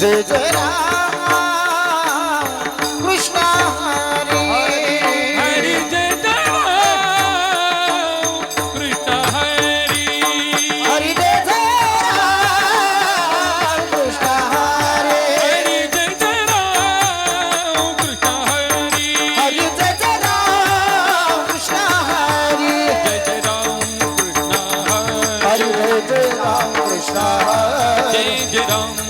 जय जय राम. कृष्ण हरी. हरी जय जय राम. कृष्ण हरी. हरी जय जय राम. कृष्ण हरी. हरी जय जय राम. कृष्ण हरी. हरी जय जय राम. कृष्ण हरी. जय जय राम. कृष्ण हरी. हरी जय जय राम. कृष्ण हरी. जय जय राम.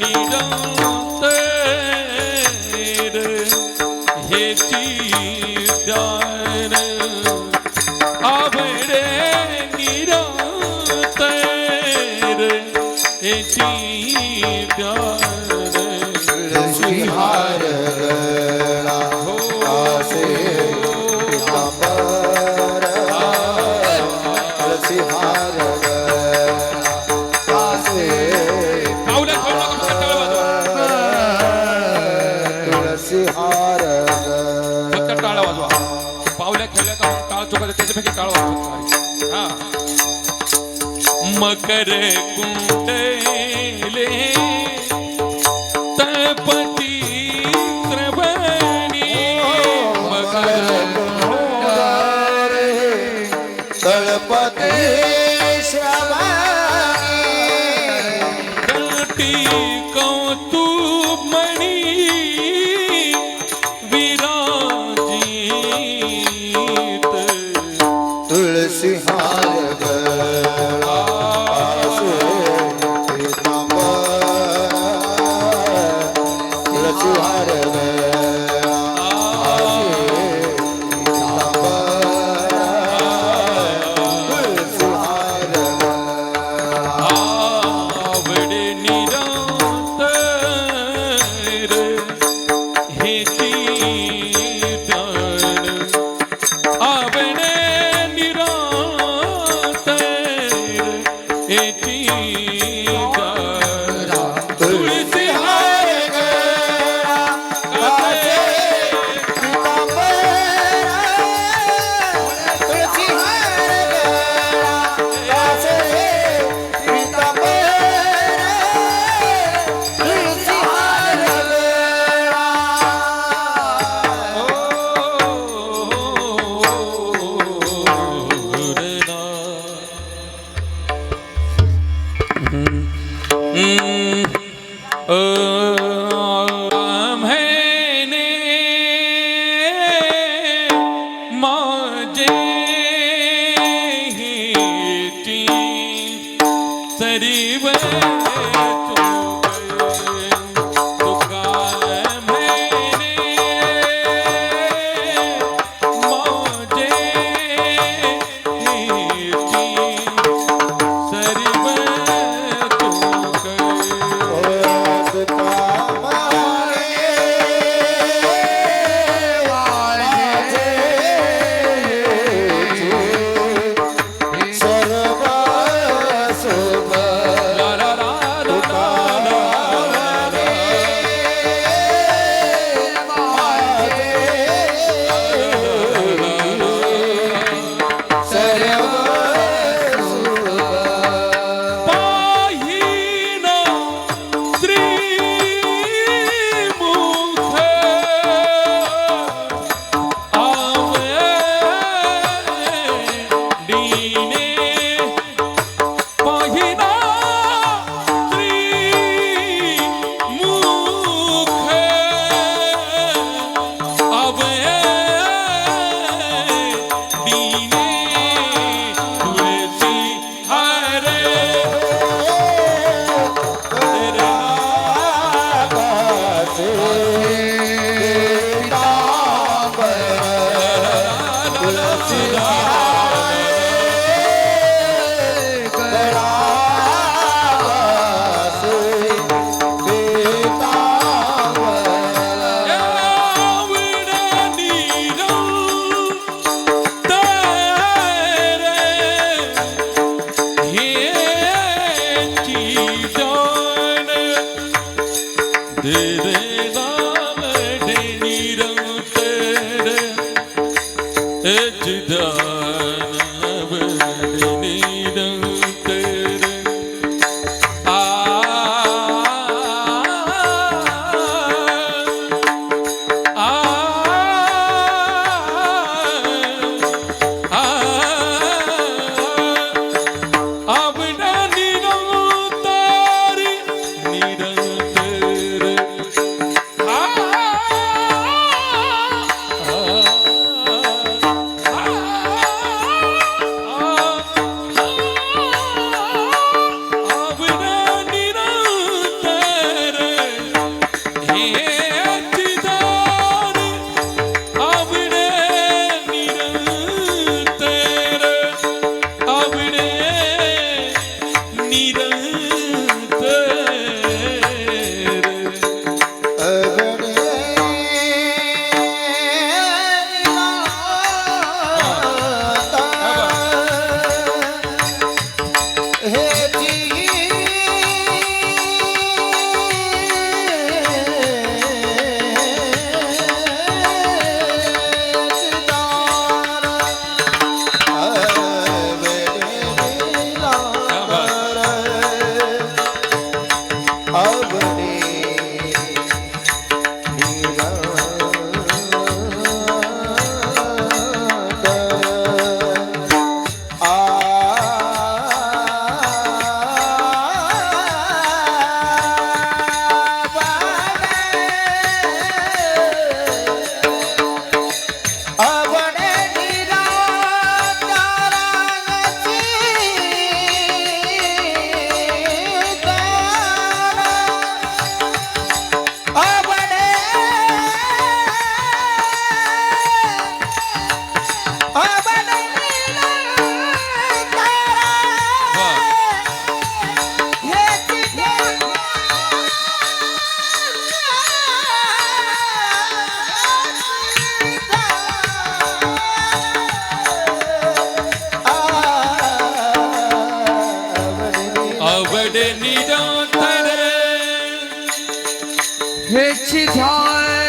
নিরঙ্গ मकर कुंडले तळपती श्रवणी। मकर तळपते श्रवणी। ও અવડ નિરાતર હે છિધાય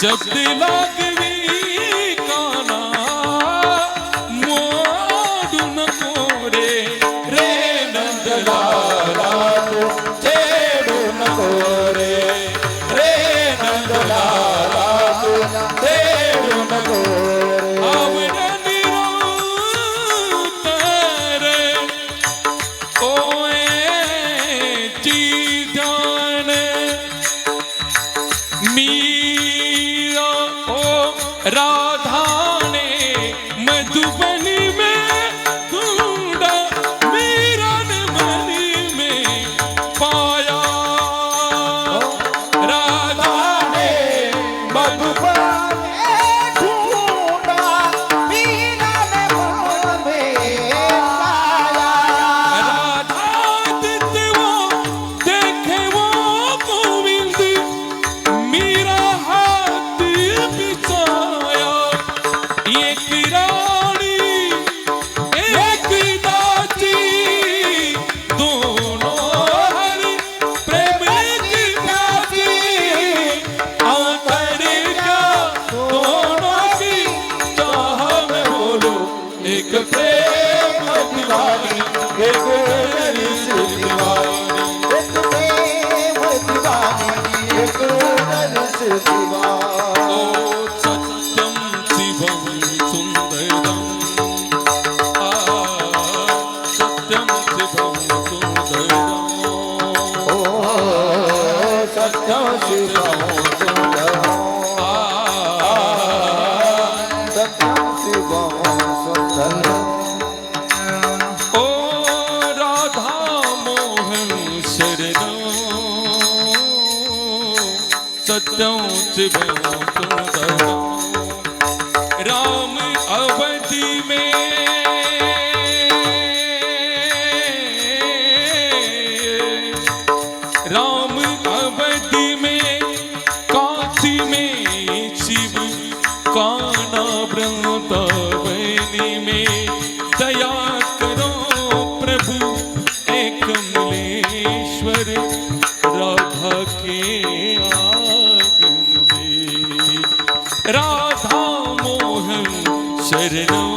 શક્તિ લાગવી કાના મોડું ન કોરે રે નંદલાલા મોડું ન કોરે રે નંદલાલા राम अवधि में राम अवधि में में शिव काना में दया करो प्रभु, एक राधा के आ Serenade.